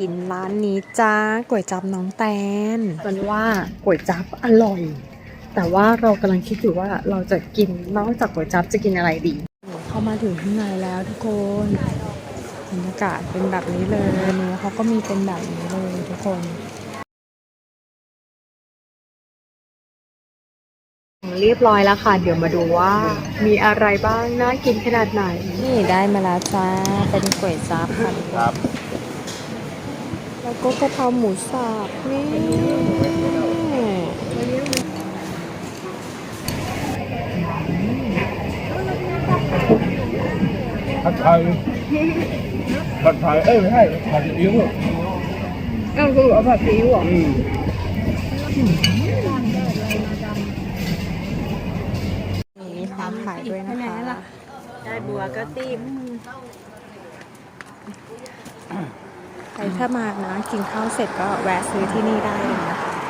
กินร้านนี้จ้าก๋วยจับน้องแตนมันว่าก๋วยจับอร่อย แต่ว่าเรากำลังคิดอยู่ว่าเราจะกินนอกจากก๋วยจับจะกินอะไรดี เข้ามาถึงข้างในแล้วทุกคนบรรยากาศเป็นแบบนี้เลยเนื้อเขาก็มีเป็นแบบนี้เลยทุกคนเรียบร้อยแล้วค่ะ เดี๋ยวมาดูว่ามีอะไรบ้างน่ากินขนาดไหน นี่ได้มาแล้วจ้าเป็นก๋วยจั๊บค่ะทุกคนครับ แล้วก็กะเพราหมูสับนี่ผัดไทยผัดไทยเอ้ยไม่ใช่ผัดซีอิ๊วเอ้าคือเอาผัดซีอิ๊วเหรออืมมีพร้อมขายด้วยนะคะได้บัวก็ตีม ใครถ้ามานะกินข้าวเสร็จก็แวะซื้อที่นี่ได้เลยนะคะ